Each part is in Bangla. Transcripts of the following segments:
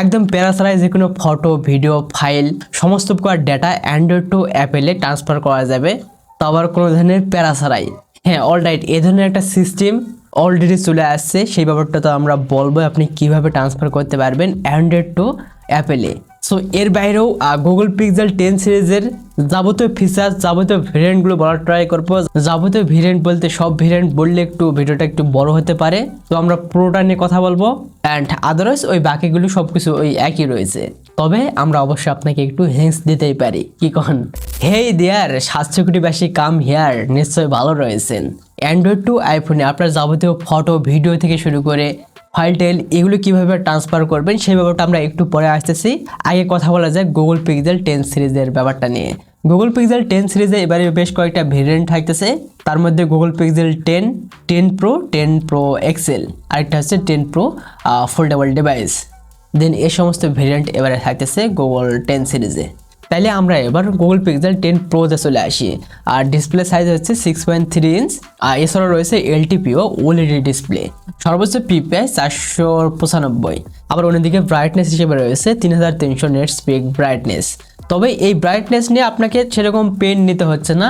একদম প্যারাসারাই যে কোনো ফটো, ভিডিও, ফাইল, সমস্ত প্রকার ডেটা অ্যান্ড্রয়েড টু অ্যাপেলে ট্রান্সফার করা যাবে। তো আবার কোনো ধরনের প্যারাসারাই হ্যাঁ অল রাইট এ ধরনের একটা সিস্টেম অলরেডি চলে আসছে। সেই ব্যাপারটা তো আমরা বলব আপনি কীভাবে ট্রান্সফার করতে পারবেন অ্যান্ড্রয়েড টু অ্যাপেলে সো এর বাইরেও গুগল পিক্সেল টেন সিরিজের যাবতীয় ফিচার্স যাবতীয় ভেরিয়েন্টগুলো বলার ট্রাই করব। যাবতীয় ভেরিয়েন্ট বলতে সব ভেরিয়েন্ট বললে একটু ভিডিওটা একটু বড় হতে পারে। তো আমরা পুরোটা নিয়ে কথা বলব। অ্যান্ড আদারওয়াইজ ওই বাকিগুলো সব কিছু ওই একই রয়েছে। তবে আমরা অবশ্যই আপনাকে একটু হেন্স দিতেই পারি। কি কন? হেই দেয়ার সাতশো কোটিবাসী কাম হেয়ার নিশ্চয়ই ভালো রয়েছেন। অ্যান্ড্রয়েড টু আইফোনে আপনার যাবতীয় ফটো ভিডিও থেকে শুরু করে ফাইল টেল এগুলো কীভাবে ট্রান্সফার করবেন সেই ব্যাপারটা আমরা একটু পরে আসতেছি। আগে কথা বলা যায় গুগল পিক্সেল টেন সিরিজের ব্যাপারটা নিয়ে। গুগল পিক্সেল টেন সিরিজে এবারে বেশ কয়েকটা ভেরিয়েন্ট থাকতেছে। তার মধ্যে Google Pixel ten ten pro ten pro XL আরেকটা হচ্ছে ten pro foldable device then এ সমস্ত ভেরিয়েন্ট এবারে থাকতেছে গুগল টেন সিরিজে তাইলে আমরা এবার গুগল পিক্সেল টেন প্রোতে চলে আসি। আর ডিসপ্লে সাইজ হচ্ছে সিক্স পয়েন্ট থ্রি ইঞ্চ আর এছাড়াও রয়েছে এলটিপিও ওএলইডি ডিসপ্লে সর্বোচ্চ পিপিআই চারশো পঁচানব্বই। আবার অন্যদিকে ব্রাইটনেস হিসেবে রয়েছে তিন হাজার তিনশো নেট স্পিক ব্রাইটনেস তবে এই ব্রাইটনেস নিয়ে আপনাকে সেরকম পেন নিতে হচ্ছে না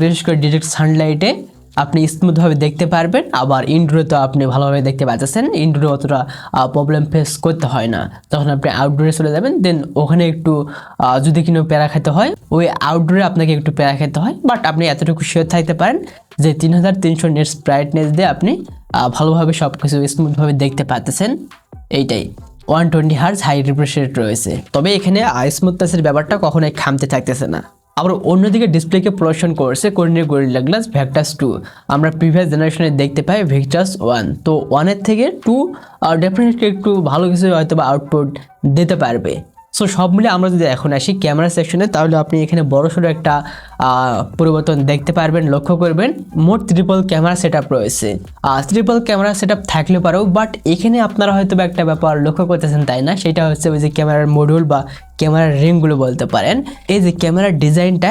বিশেষ করে ডিরেক্ট সানলাইটে আপনি স্মুথভাবে দেখতে পারবেন, আবার ইনডোরে তো আপনি ভালোভাবে দেখতে পাচ্ছেন, ইনডোরে অতটা প্রবলেম ফেস করতে হয় না। তখন আপনি আউটডোরে চলে যাবেন দেন ওখানে একটু যদি কিনো প্যারা খেতে হয়, ওই আউটডোরে আপনাকে একটু প্যারা খেতে হয় বাট আপনি এতটুকু শিওর থাকতে পারেন যে তিন হাজার তিনশো নেটস ব্রাইটনেস দিয়ে আপনি ভালোভাবে সব কিছু স্মুথভাবে দেখতে পাচ্ছেন। এইটাই। One twenty hertz high refresh rate রয়েছে। তবে এখানে স্মুথনেসের ব্যাপারটা কখনোই খামতে থাকতেছে না। আবার অন্যদিকে ডিসপ্লেকে প্রদর্শন করছে কোরিনের গরিলা গ্লাস ভ্যাকটাস টু আমরা প্রিভিয়াস জেনারেশনে দেখতে পাই ভেকটাস ওয়ান তো ওয়ানের থেকে টু ডেফিনেটলি একটু ভালো কিছু হয়তো বা আউটপুট দিতে পারবে। সো সব মিলে আমরা যদি এখন আসি ক্যামেরা সেকশনে তাহলে আপনি এখানে বড়সড় একটা আহ, পরিবর্তন দেখতে পারবেন লক্ষ্য করবেন মোট ট্রিপল ক্যামেরা সেট আপ রয়েছে। ট্রিপল ক্যামেরা সেট আপ থাকলে পারেও বাট এখানে আপনারা হয়তো একটা ব্যাপার লক্ষ্য করতেছেন তাই না? সেটা হচ্ছে ওই যে ক্যামেরার মডিউল বা ক্যামেরার রিংগুলো বলতে পারেন। এই যে ক্যামেরার ডিজাইনটা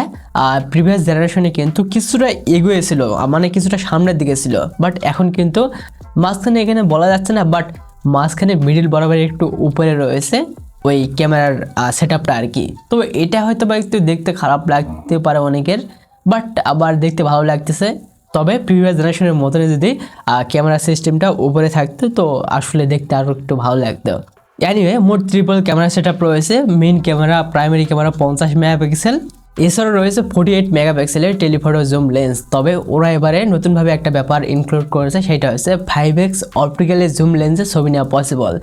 প্রিভিয়াস জেনারেশনে কিন্তু কিছুটা এগিয়েছিল মানে কিছুটা সামনের দিকে ছিল। বাট এখন কিন্তু মাঝখানে এখানে বলা যাচ্ছে না বাট মাঝখানে মিডিল বরাবর একটু উপরে রয়েছে। ওই ক্যামেরার সেট আপটা আর কি তো এটা হয়তো বা একটু দেখতে খারাপ লাগতে পারে অনেকের বাট আবার দেখতে ভালো লাগতেছে। তবে প্রিভিয়াস জেনারেশনের মতনে যদি ক্যামেরা সিস্টেমটা উপরে থাকতো, তো আসলে দেখতে আরও একটু ভালো লাগতো। অ্যানিওয়ে মোট ট্রিপল ক্যামেরা সেট রয়েছে। মেন ক্যামেরা প্রাইমারি ক্যামেরা পঞ্চাশ মেগাপিক্সেল। এছাড়াও রয়েছে ফোর্টি এইট মেগাপিক্সেলের টেলিফোটো জুম লেন্স তবে ওরা এবারে নতুনভাবে একটা ব্যাপার ইনক্লুড করেছে, সেটা হচ্ছে ফাইভ এক্স অপটিক্যালের জুম লেন্সে ছবি নেওয়া পসিবল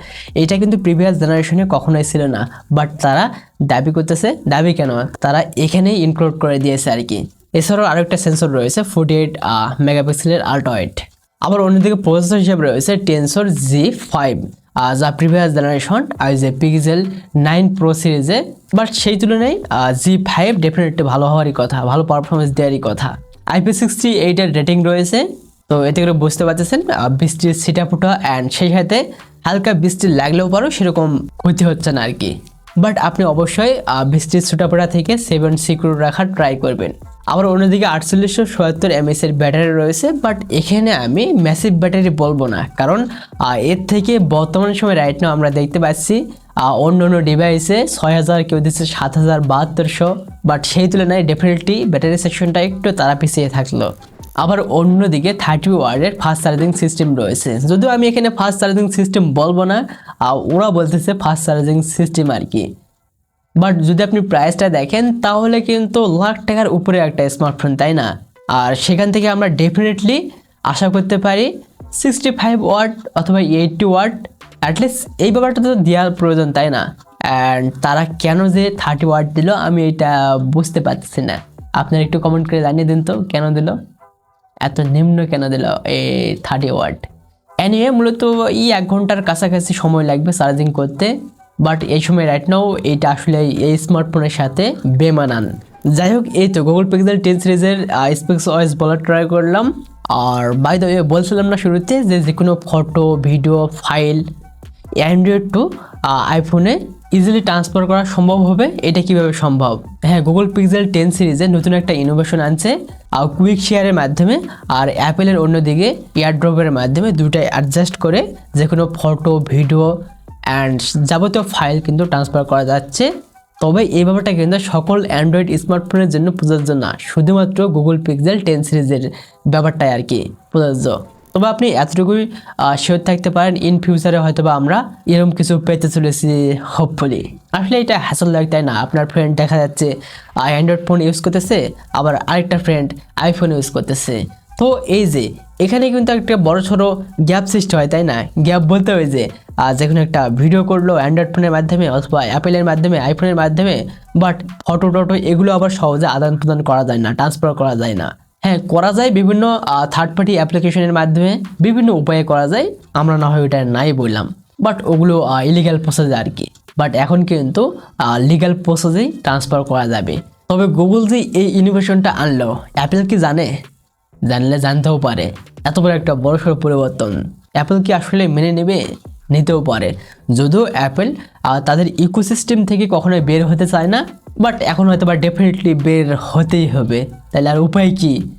এটা কিন্তু প্রিভিয়াস জেনারেশনে কখনোই ছিল না বাট তারা দাবি করতেছে, দাবি কেন? তারা এখানেই ইনক্লুড করে দিয়েছে আর কি। এছাড়াও আরেকটা সেন্সর রয়েছে ফোর্টি এইট মেগাপিক্সেলের আল্ট্রাওয়েট আবার অন্যদিকে প্রসেসর হিসেবে রয়েছে টেনসর জি ফাইভ যা প্রিভিয়াস জেনারেশন আর যে পিক্সেল নাইন প্রো সিরিজে বাট সেই তুলনায় জি ফাইভ ডেফিনেটলি ভালো হওয়ারই কথা, ভালো পারফরমেন্স দেওয়ারই কথা। আইপি সিক্সটি এইটের রেটিং রয়েছে, তো এতে করে বুঝতে পারতেছেন বৃষ্টির ছিটাফুটা অ্যান্ড সেই সাথে হালকা বৃষ্টি লাগলেও পারো, সেরকম ক্ষতি হচ্ছে না আর কি। বাট আপনি অবশ্যই বৃষ্টির ছোটাপোটা থেকে সেভেন সিকিউর রাখার ট্রাই করবেন। আবার অন্যদিকে আটচল্লিশশো সত্তর এমএস এর ব্যাটারি রয়েছে বাট এখানে আমি ম্যাসিভ ব্যাটারি বলব না। কারণ এর থেকে বর্তমান সময় রাইট নাও আমরা দেখতে পাচ্ছি অন্য অন্য ডিভাইসে ছয় হাজার, কেউ দিচ্ছে সাত হাজার, বাহাত্তরশো বাট সেই তুলনায় ডেফিনেটলি ব্যাটারি সেকশনটা একটু তারা পিছিয়ে থাকল। আবার অন্যদিকে থার্টি ওয়ার্ডের ফাস্ট চার্জিং সিস্টেম রয়েছে। যদিও আমি এখানে ফাস্ট চার্জিং সিস্টেম বলব না ওরা বলতেছে ফাস্ট চার্জিং সিস্টেম আর কি। বাট যদি আপনি প্রাইসটা দেখেন, তাহলে কিন্তু লাখ টাকার উপরে একটা স্মার্টফোন তাই না? আর সেখান থেকে আমরা ডেফিনেটলি আশা করতে পারি সিক্সটি ফাইভ ওয়াট অথবা এইটটি ওয়াট অ্যাটলিস্ট এই ব্যাপারটা তো দেওয়ার প্রয়োজন, তাই না? অ্যান্ড তারা কেন যে থার্টি ওয়াট দিল, আমি এটা বুঝতে পারছি না। আপনারা একটু কমেন্ট করে জানিয়ে দিন তো, কেন দিল? এত নিম্ন কেন দিল এই থার্টি ওয়াট অ্যানিওয়ে মূলত এই এক ঘণ্টার কাছাকাছি সময় লাগবে চার্জিং করতে। বাট এই সময় রাইট নাও এটা আসলে এই স্মার্টফোনের সাথে বেমানান। যাই হোক, এই তো গুগল পিক্সেল টেন সিরিজের স্পেক্স ওয়েস বলার ট্রাই করলাম। আর বাই দ্য ওয়ে বলছিলাম না শুরুতে যে যে কোনো photo video file Android to আইফোনে ইজিলি ট্রান্সফার করা সম্ভব হবে। এটা কীভাবে সম্ভব? হ্যাঁ গুগল পিক্সেল টেন সিরিজে নতুন একটা ইনোভেশন আনছে আর কুইক শেয়ারের মাধ্যমে। আর অ্যাপেলের অন্যদিকে এয়ারড্রপের মাধ্যমে দুটাই অ্যাডজাস্ট করে যে কোনো ফটো ভিডিও অ্যান্ড যাবতীয় ফাইল কিন্তু ট্রান্সফার করা যাচ্ছে। তবে এই ব্যাপারটা কিন্তু সকল অ্যান্ড্রয়েড স্মার্টফোনের জন্য প্রযোজ্য না। শুধুমাত্র গুগল পিক্সেল টেন সিরিজের ব্যাপারটাই আর কি প্রযোজ্য। তবে আপনি এতটুকুই শিওর থাকতে পারেন ইন ফিউচারে হয়তো বা আমরা এরকম কিছু পেতে চলেছি হোপফুলি আসলে এটা হ্যাসল লাগে তাই না? আপনার ফ্রেন্ড দেখা যাচ্ছে অ্যান্ড্রয়েড ফোন ইউজ করতেছে, আবার আরেকটা ফ্রেন্ড আইফোন ইউজ করতেছে। তো এই যে, এখানে কিন্তু একটা বড় সড়ো গ্যাপ সৃষ্টি হয় তাই না? গ্যাপ বলতে হয় যে যে কোনো একটা ভিডিও করল অ্যান্ড্রয়েড ফোনের মাধ্যমে অথবা অ্যাপেলের মাধ্যমে আইফোনের মাধ্যমে বাট ফটো টটো এগুলো আবার সহজে আদান প্রদান করা যায় না ট্রান্সফার করা যায় না। হ্যাঁ করা যায় বিভিন্ন থার্ড পার্টি অ্যাপ্লিকেশনের মাধ্যমে, বিভিন্ন উপায়ে করা যায়, আমরা না হয় ওটা নাই বললাম। বাট ওগুলো ইলিগাল প্রসেসে আর কি। বাট এখন কিন্তু লিগাল প্রসেসেই ট্রান্সফার করা যাবে। তবে গুগল যে এই ইনোভেশনটা আনলো অ্যাপেল কি জানে? জানলে জানতেও পারে। এত বড় একটা বড়সড় পরিবর্তন। অ্যাপেল কি আসলে মেনে নেবে? নিতেও পারে। যদিও অ্যাপেল তাদের ইকোসিস্টেম থেকে কখনোই বের হতে চায় না বাট এখন হয়তো বা ডেফিনেটলি বের হতেই হবে। তাহলে আর উপায় কি?